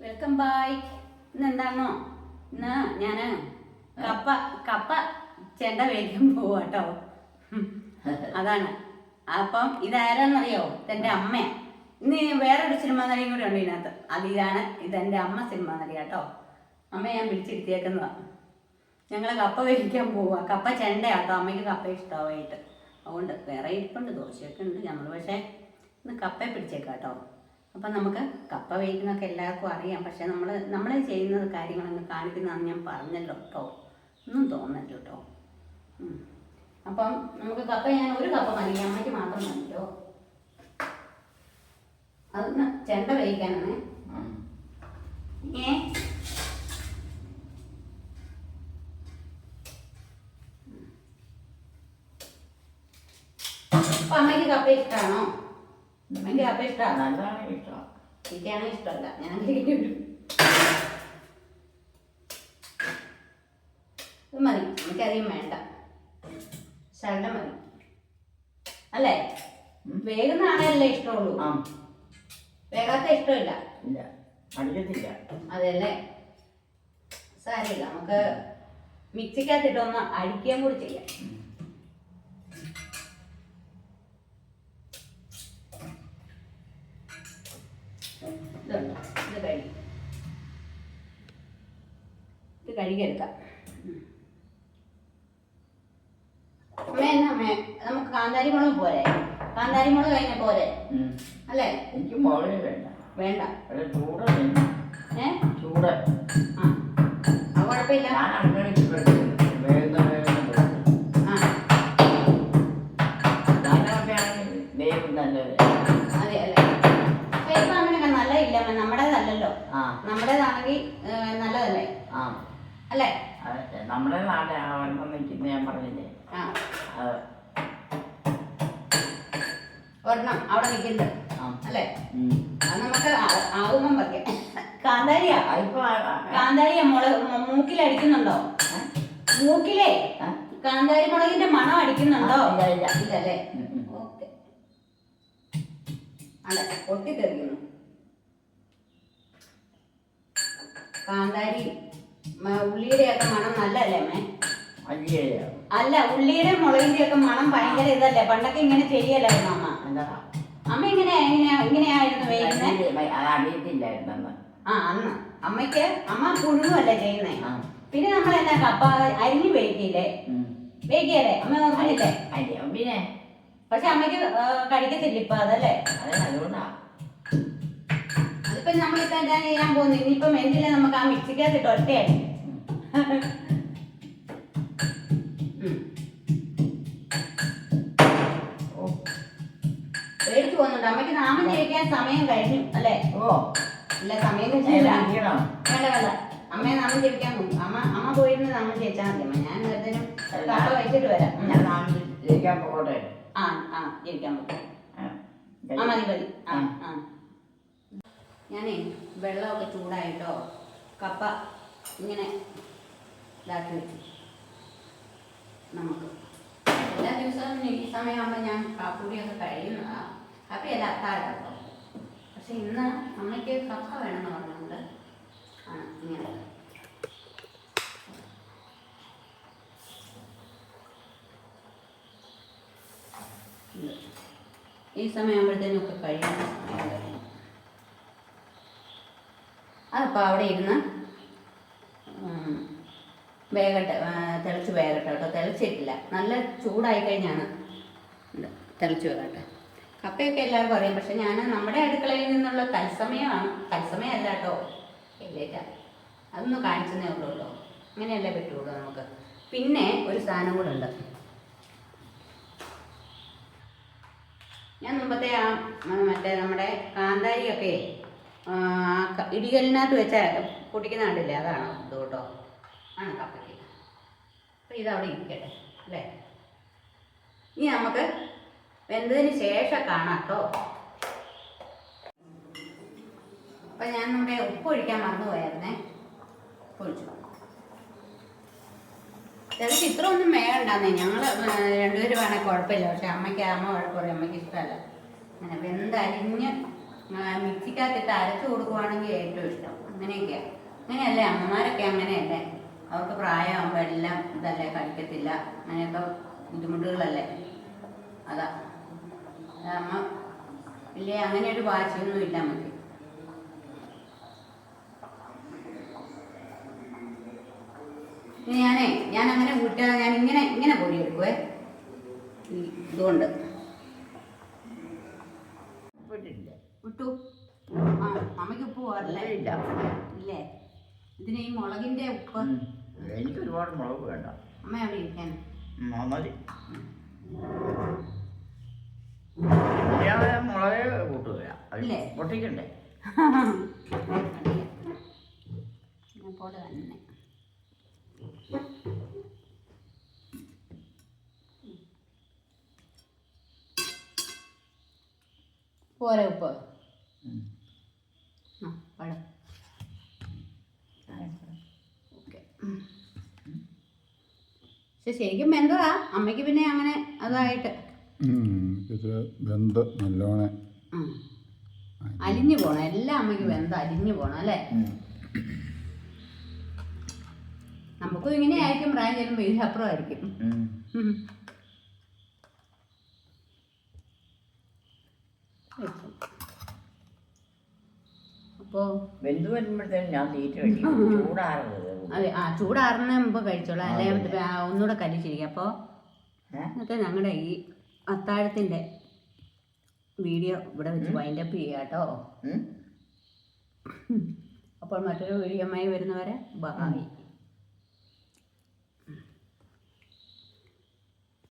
Welcome bye ഇന്ന് എന്താണോ ഇന്ന് ഞാൻ കപ്പ കപ്പ ചെണ്ട വേഗം പോവാട്ടോ. അതാണ്. അപ്പം ഇതാരാന്നറിയോ? ഇതെന്റെ അമ്മ ഇന്ന് വേറൊരു സിനിമാ നടിയും കൂടെ ഉണ്ട് ഇതിനകത്ത്. അത് ഇതാണ് ഇതെന്റെ അമ്മ സിനിമാ നടി കേട്ടോ അമ്മ ഞാൻ പിടിച്ചിരുത്തിയേക്കുന്നതാ ഞങ്ങൾ കപ്പ വേവിക്കാൻ പോവാ. കപ്പ ചെണ്ടയാട്ടോ. അമ്മയ്ക്ക് കപ്പ ഇഷ്ടമായിട്ട്. അതുകൊണ്ട് വേറെ ഇരിപ്പുണ്ട് ദോശയൊക്കെ ഉണ്ട് നമ്മൾ പക്ഷേ ഇന്ന് കപ്പ പിടിച്ചേക്കാം കേട്ടോ അപ്പം നമുക്ക് കപ്പ വേവിക്കുന്നതൊക്കെ എല്ലാവർക്കും അറിയാം. പക്ഷേ നമ്മൾ നമ്മൾ ചെയ്യുന്നത് കാര്യങ്ങളൊന്ന് കാണിക്കുന്നതാണ് ഞാൻ പറഞ്ഞല്ലോ കേട്ടോ. ഒന്നും തോന്നല്ലോ കേട്ടോ. അപ്പം നമുക്ക് കപ്പ ഞാൻ ഒരു കപ്പ മതി. അമ്മയ്ക്ക് മാത്രം മതിയോ അതൊന്ന് ചെണ്ട വേവിക്കാനാണ്. ഏ? അമ്മയ്ക്ക് കപ്പ ഇഷ്ടമാണോ ഇഷ്ടമാണോ നല്ലതാണ് എനിക്കാണ് ഇഷ്ടമല്ല. ഞാൻ ഇത് മതി. എനിക്കധികം വേണ്ട. ശരണ മതി. അല്ലേ? വേഗം ആണല്ലേ ഇഷ്ടമുള്ളൂ? ആ. വേഗാത്ത ഇഷ്ടമില്ല. ഇല്ല. പഠിക്കത്തില്ല. അതെല്ലേ സാരമില്ല. നമുക്ക് മിക്സിക്കകത്തിട്ടൊന്ന് അടിക്കുകയും കൂടി ചെയ്യാം. ഇതുണ്ട്? ഇത് കഴുകി. ഇത് കഴുകിയെടുക്കാം. അമ്മേ എന്നാ അമ്മേ? നമുക്ക് കാന്താരി മുളക് പോരെ. കാന്താരി മുളക് കഴിഞ്ഞ പോരെ. അല്ലേ? എനിക്ക് മുളക് വേണ്ട. വേണ്ട. ചൂട് ഏ? ചൂട്. ആ. അത് കുഴപ്പമില്ല. ഞാൻ അങ്ങനെ വേഗം വേഗം ആ. ഞാനൊക്കെ ആണെങ്കിൽ വേഗം അതെ അല്ലേ? പക്ഷേ നമ്മുടേതല്ലോ. നമ്മുടേതല്ലല്ലോ. നമ്മുടേതാണെങ്കിൽ നല്ലതല്ലേ? അല്ലേ? നമ്മുടെ നാട് നിൽക്കുന്ന ഞാൻ പറഞ്ഞില്ലേ? ഒരെണ്ണം അവിടെ നിൽക്കുന്നത് അല്ലേ? നമുക്ക് ആകുമ്പം പറയാം. കാന്താരിയാ? കാന്താരിയാ മുളക് മു- മൂക്കിലടിക്കുന്നുണ്ടോ മൂക്കിലേ? കാന്താരി മുളകിന്റെ മണം അടിക്കുന്നുണ്ടോ? ഇല്ല, ഇല്ല. ഇല്ലല്ലേ. ഓക്കെ. അല്ല പൊട്ടിത്തെറിക്കുന്നു. കാന്താരി ഉള്ളിയുടെ ഉള്ളിയുടെയൊക്കെ മണം നല്ലല്ലേ അമ്മേ? അല്ല ഉള്ളിയുടെ മുളകിന്റെ ഒക്കെ മണം ഭയങ്കര ഇതല്ലേ? പണ്ടൊക്കെ ഇങ്ങനെ ചെയ്യല്ലായിരുന്നു അമ്മ? അമ്മ ഇങ്ങനെ ഇങ്ങനെയായിരുന്നു ആ അന്ന്. അമ്മയ്ക്ക് അമ്മ പുഴുവല്ലേ ചെയ്യുന്നേ? പിന്നെ നമ്മൾ എന്നാ കപ്പ അരിഞ്ഞു വേക്കിയില്ലേ വേക്കിയല്ലേ അമ്മ നോക്കുന്നില്ലേ പക്ഷെ അമ്മയ്ക്ക് കഴിക്കത്തില്ല ഇപ്പൊ അതല്ലേ? അതുകൊണ്ടാ. അതിപ്പോ നമ്മളിപ്പോ എന്താ ചെയ്യാൻ പോകുന്നത് ഇനിയിപ്പം എന്തില്ല നമുക്ക് ആ മിക്സി ഒറ്റയടി ഇട്ട് ഓ. പേടിച്ചു പോകുന്നുണ്ട്. അമ്മയ്ക്ക് നാമം ജയിക്കാൻ സമയം കഴിഞ്ഞു അല്ലേ? ഓ. ഇല്ല സമയം വേണ്ട വേണ്ട. അമ്മയെ നാമം ജപിക്കാൻ പോകും അമ്മ അമ്മ പോയിരുന്ന് നാമം ജയിച്ചാൽ മതി അമ്മ. ഞാൻ വെറുതെ കപ്പ വെച്ചിട്ട് വരാം. ഞാൻ നാമം ജയിക്കാൻ പോകട്ടെ. ആ ആ ജയിക്കാൻ പോകും ആ മതി മതി. ആ. ആ. ഞാനേ വെള്ളമൊക്കെ ചൂടായിട്ടോ കപ്പ ഇങ്ങനെ ഇതാക്കി വെച്ചു. നമുക്ക്. എല്ലാ ദിവസവും ഈ സമയമാകുമ്പോൾ ഞാൻ കാപ്പൂടിയൊക്കെ കഴിയുന്നതാ കാപ്പിയല്ല അത്താഴട്ടോ പക്ഷെ ഇന്ന് അമ്മയ്ക്ക് കപ്പ വേണമെന്ന് പറഞ്ഞുകൊണ്ട് ആണ് ഇങ്ങനെ. ഈ സമയമാകുമ്പോഴത്തേനും ഒക്കെ കഴിയുന്ന സമയം അതപ്പോൾ അവിടെ ഇരുന്ന് വേകട്ടെ തിളച്ച് വേകട്ടെ കേട്ടോ. തിളച്ചിട്ടില്ല. നല്ല ചൂടായി കഴിഞ്ഞാണ്. തിളച്ച് വേകട്ടെ. കപ്പയൊക്കെ എല്ലാവർക്കും അറിയാം. പക്ഷെ ഞാൻ നമ്മുടെ അടുക്കളയിൽ നിന്നുള്ള തത്സമയമാണ്. തത്സമയമല്ല കേട്ടോ. ഇല്ലേറ്റ അതൊന്ന് കാണിച്ചതേ ഉള്ളൂ കേട്ടോ. അങ്ങനെയല്ലേ പറ്റുള്ളൂ നമുക്ക്. പിന്നെ ഒരു സാധനം കൂടെ ഉണ്ട്. ഞാൻ മുമ്പത്തെ ആ മറ്റേ നമ്മുടെ കാന്താരിയൊക്കെ ഇടികല്ലിനകത്ത് വെച്ച പൊട്ടിക്കുന്ന കണ്ടില്ലേ? അതാണ് ഇത് ആണ് കപ്പയ്ക്ക്. അപ്പം ഇതവിടെ ഇരിക്കട്ടെ അല്ലേ? ഇനി നമുക്ക് വെന്തതിന് ശേഷം കാണാം കേട്ടോ. അപ്പം ഞാൻ നമ്മുടെ ഉപ്പ് ഒഴിക്കാൻ മറന്നുപോയായിരുന്നേ ഒഴിച്ചു. ചിലക്ക് ഇത്ര ഒന്നും വേണ്ടാന്നേ. ഞങ്ങൾ രണ്ടുപേരും വേണേൽ കുഴപ്പമില്ല. പക്ഷെ അമ്മയ്ക്ക് അമ്മ കുഴപ്പമില്ല അമ്മയ്ക്ക് ഇഷ്ടമല്ല. അങ്ങനെ വെന്തരിഞ്ഞ് മിക്സിക്കകത്തിട്ട് അരച്ചു കൊടുക്കുവാണെങ്കിൽ ഏറ്റവും ഇഷ്ടം. അങ്ങനെയൊക്കെയാ. അങ്ങനെയല്ലേ അമ്മമാരൊക്കെ അങ്ങനെയല്ലേ? അവർക്ക് പ്രായമാകുമ്പോൾ എല്ലാം ഇതല്ലേ കഴിക്കത്തില്ല. അങ്ങനെയൊക്കെ ബുദ്ധിമുട്ടുകളല്ലേ? അതാ. അമ്മ. ഇല്ലേ അങ്ങനെ ഒരു വാശിയൊന്നും ഇല്ല നമുക്ക് ഞാനേ ഞാൻ അങ്ങനെ കൂട്ടുക ഞാൻ ഇങ്ങനെ ഇങ്ങനെ പൊടിയെടുക്കുവേ ഇതുകൊണ്ട്. വിട്ടു. ആ അമ്മയ്ക്ക് ഉപ്പ് പോരല്ലേ ഇല്ല ഇല്ലേ. ഇതിന് ഈ മുളകിന്റെ ഉപ്പ്. എനിക്ക് ഒരുപാട് മുളക് വേണ്ട. അമ്മ അവിടെ ഇരിക്കാൻ മതി. മുളക് കൂട്ടുകയില്ല ഇല്ലേ? പൊട്ടിക്കണ്ടേ? ഞാൻ പോലെ തന്നെ പോരെ ഉപ്പ് ഉം. ആ പഴം ഓക്കെ പക്ഷെ ശരിക്കും ബന്ധതാ അമ്മയ്ക്ക് പിന്നെ അങ്ങനെ അതായിട്ട്. ബന്ധം നല്ലോണെ. അലിഞ്ഞു പോണം. എല്ലാ അമ്മയ്ക്ക് ബന്ധം അലിഞ്ഞു പോണം അല്ലേ? നമുക്കും ഇങ്ങനെ ആയിരിക്കും. പ്രായം ചെല്ലുമ്പോൾ ഇതിലപ്പുറമായിരിക്കും Thank ഉം. അപ്പോ വെന്ത് വരുമ്പോഴത്തേനും ഞാൻ തീറ്റ കഴിക്കും. അതെ ആ ചൂടാറുന്ന മുമ്പ് കഴിച്ചോളാം. അല്ലെ? ഒന്നുകൂടെ കരിച്ചിരിക്കും അപ്പോൾ? ഇന്നത്തെ ഞങ്ങളുടെ ഈ അത്താഴത്തിന്റെ വീഡിയോ ഇവിടെ വെച്ച് വൈൻഡ് അപ്പ് ചെയ്യാം കേട്ടോ? അപ്പോൾ മറ്റൊരു വീഡിയോമായി വരുന്നവരെ ബൈ